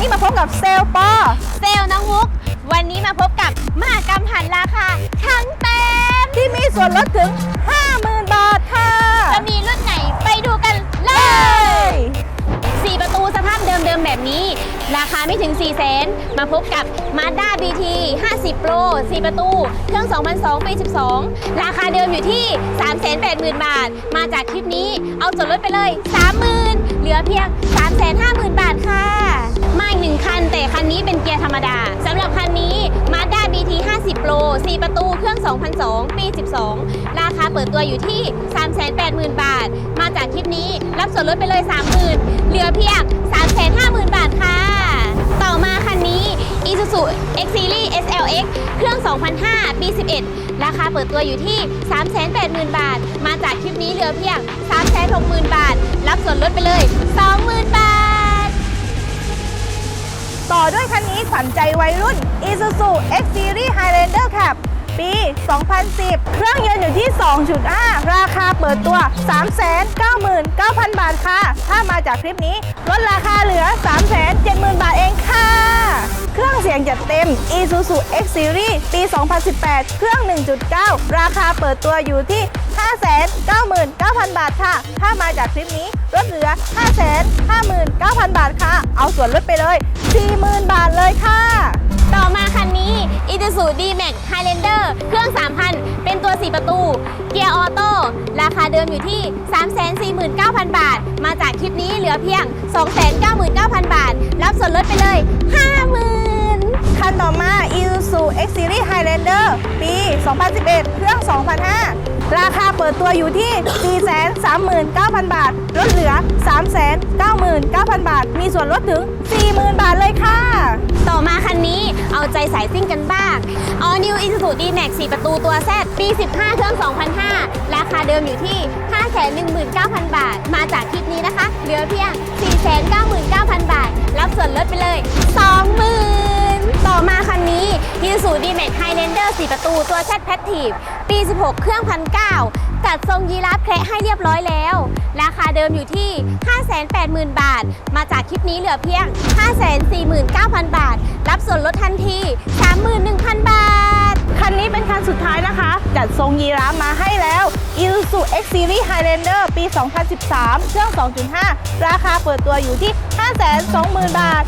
นี้มาพบกับเซลลปอเซลล์น้องมุก วันนี้มาพบกับมหากรรมหันราคาทั้งเต็มที่มีส่วนลดถึง 50,000 บาทค่ะ จะมีรุ่นไหนไปดูกันเลเฮ้ยย4 ประตูสภาพเดิมๆแบบนี้ ราคาไม่ถึง4 0 0 0 0 0มาพบกับ Mazda BT 50 Pro 4 ประตู เครื่อง 2002ปี 12 ราคาเดิมอยู่ที่ 380,000 บาท มาจากคลิปนี้เอาส่วนลดไปเลย 30,000 เหลือเพียง 350,000 บาทค่ะมา อีกหนึ่งคัน แต่คันนี้เป็นเกียร์ธรรมดาสำหรับคันนี้ Mazda BT 50 Pro 4 ประตูเครื่อง 2002 ปี 12 ราคาเปิดตัวอยู่ที่ 380,000 บาท มาจากคลิปนี้รับส่วนลดไปเลย 30,000เหลือเพียง 350,000 บาทค่ะ ต่อมาคันนี้ Isuzu X Series SLX เครื่อง 2005 ปี 11 ราคาเปิดตัวอยู่ที่ 380,000 บาท มาจากคลิปนี้เหลือเพียง 360,000 บาท รับส่วนลดไปเลย ขวัญใจวัยรุ่น Isuzu X Series Highlander Cap ปี 2010 เครื่องยนต์อยู่ที่ 2.5 ราคาเปิดตัว 399,000 บาทค่ะ ถ้ามาจากคลิปนี้ ลดราคาเหลือ 370,000 บาทเองค่ะ เครื่องเสียงจัดเต็ม Isuzu X Series ปี 2018 เครื่อง 1.9 ราคาเปิดตัวอยู่ที่ 599,000 บาทค่ะ ถ้ามาจากคลิปนี้ลดเหลือ 559,000 บาทค่ะ เอาส่วนลดไปเลย 40,000 บาทเลยค่ะ ต่อมาคันนี้ Isuzu D-Max Highlander เครื่อง 3,000 เป็นตัว 4 ประตู เกียร์ออโต้ ราคาเดิมอยู่ที่ 349,000 บาท มาจากคลิปนี้เหลือเพียง 299,000 บาท รับส่วนลดไปเลย 50,000 คันต่อมา Isuzu X Series Highlander ปี 2011 เครื่อง2005 ราคาเปิดตัวอยู่ที่ 439,000 บาท ลดเหลือ 399,000 บาท มีส่วนลดถึง 40,000 บาทเลยค่ะ ต่อมาคันนี้เอาใจสายซิ่งกันบ้าง All New Isuzu D-Max 4 ประตูตัว Z ปี 15เครื่อง2005 ราคาเดิมอยู่ที่ 519,000 บาท มาจากคลิปนี้นะคะ เหลือเพียง 499,000 บาท รับส่วนลดไป Isuzu D-Max Highlander 4ประตูตัว Z Passive ปี 16 เครื่อง1,900จัดทรงยีราฟแคระให้เรียบร้อยแล้ว ราคาเดิมอยู่ที่ 580,000 บาท มาจากคลิปนี้เหลือเพียง 549,000 บาท รับส่วนลดทันที 31,000 บาท คันนี้เป็นคันสุดท้ายนะคะ จัดทรงยีราฟมาให้แล้ว Isuzu X Series Highlander ปี 2013 เครื่อง 2.5 ราคาเปิดตัวอยู่ที่ 520,000 บาท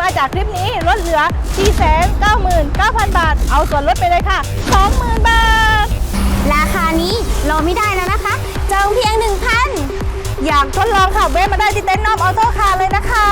มาจากคลิปนี้ลดเหลือ 499,000 บาท เอาส่วนลดไปเลยค่ะ 20,000 บาท ราคานี้รอไม่ได้แล้วนะคะ จองเพียง 1,000 อยากทดลองขับเวฟมาได้ที่เต็นท์นอมออโต้คาร์เลยนะคะ